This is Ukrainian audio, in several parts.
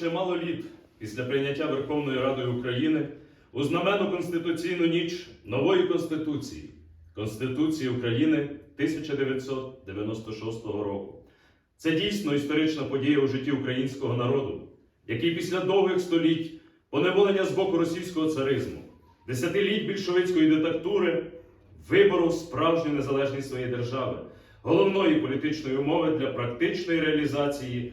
чимало літ після прийняття Верховною Радою України у знамену Конституційну ніч нової Конституції Конституції України 1996 року. Це дійсно історична подія у житті українського народу, який після довгих століть поневолення з боку російського царизму, десятиліть більшовицької диктатури виборов справжню незалежність своєї держави, головної політичної умови для практичної реалізації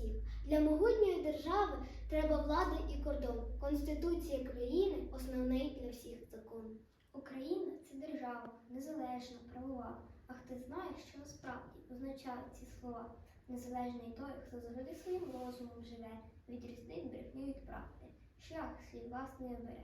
Для могутньої держави треба влада і кордон. Конституція країни основний для всіх закон. Україна це держава, незалежна, правова. А хто знає, що насправді означають ці слова? Незалежний той, хто завжди своїм розумом живе, відрізнить брехню від правди, шлях свій власний обере.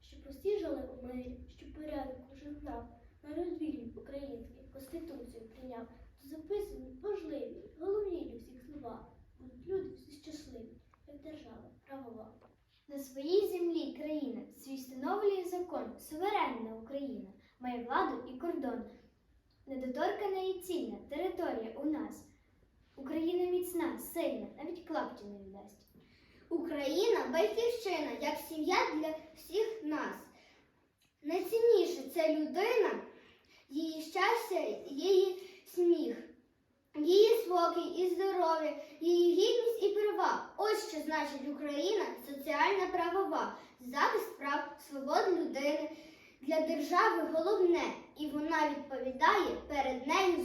Щоб усі жили у мирі, щоб порядок кожен знав, народ вільний український конституцію прийняв, то записані важливі, головні для всіх слова. Будуть люди всі щасливі, як держава правова. На своїй землі країна свій встановлює закон, суверенна Україна, має владу і кордон. Недоторкана і цільна територія у нас. Україна міцна, сильна, навіть клапті не віддасть. Україна батьківщина, як сім'я для всіх нас. Найцінніше це людина, її щастя, її сміх, її спокій і здоров'я, її гідність і права. Ось що значить Україна соціальна правова, захист прав, свобод людини для держави головне, і вона відповідає перед нею